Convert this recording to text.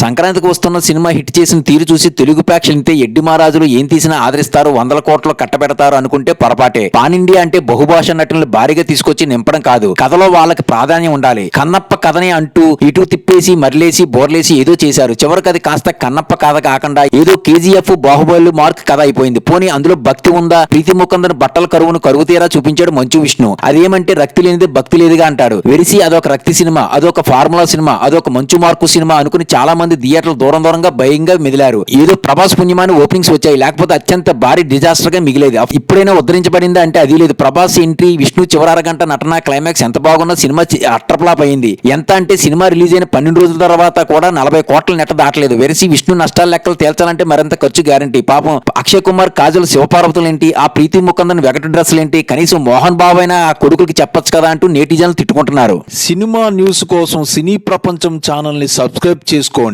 సంక్రాంతికి వస్తున్న cinema hit చేసిన తీరు చూసి తెలుగు ప్రేక్షకులు ఎడ్డి మహారాజులు ఏం తీసినా ఆదరిస్తారు వందల కోట్లు కట్టబెడతారు అనుకుంటే పొరపాటే. పాన్ ఇండియా అంటే బహుభాష నటులను భారీగా తీసుకొచ్చి నింపడం కాదు కథలో వాళ్ళకి ప్రాధాన్యం ఉండాలి. కన్నప్ప కథని అంటూ ఇటు తిప్పేసి మరలేసి బోర్లేసి ఏదో చేశారు. చివరికి అది కాస్త కన్నప్ప కథ కాకుండా ఏదో కేజీఎఫ్ బాహుబలి మార్క్ కథ అయిపోయింది. పోనీ అందులో భక్తి ఉందా? ప్రీతి ముఖందని బట్టల కరువును కరువు తీరా చూపించాడు మంచు విష్ణు. అదేమంటే రక్తి లేనిది భక్తి లేదుగా అంటాడు. వెరిసి అదొక రక్తి సినిమా అదొక ఫార్ములా సినిమా అదొక మంచు మార్కు సినిమా అనుకుని చాలా మంది థియేటర్లు దూరం దూరంగా భయంగా మెదిలారు. ఏదో ప్రభాస్ పుణ్యమాని ఓపెనింగ్స్ వచ్చాయి. లేకపోతే అత్యంత భారీ డిజాస్టర్గా మిగిలేదు ఇప్పుడైనా ఉద్ధరించబడిందా అంటే అది లేదు. ప్రభాస్ ఎంట్రీ విష్ణు చివరి అరగంట నటన క్లైమాక్స్ ఎంత బాగున్నా సినిమా అట్రప్లాప్ అయింది. ఎంత అంటే సినిమా రిలీజ్ అయిన పన్నెండు రోజుల తర్వాత కూడా నలభై కోట్ల నెట్ట దాటలేదు. వెరసి విష్ణు నష్టాల లెక్కలు తేల్చాలంటే మరింత ఖర్చు గ్యారంటీ. పాపం అక్షయ్ కుమార్ కాజల్ శివపార్వతులు ఏంటి ఆ ప్రీతి ముఖందని వెగట డ్రెస్సులు ఏంటి కనీసం మోహన్ బాబు అయినా ఆ కొడుకులకి చెప్పొచ్చు కదా అంటూ నేటిజన్లు తిట్టుకుంటున్నారు. సినిమా న్యూస్ కోసం సినీ ప్రపంచం ఛానల్ని సబ్స్క్రైబ్ చేసుకోండి.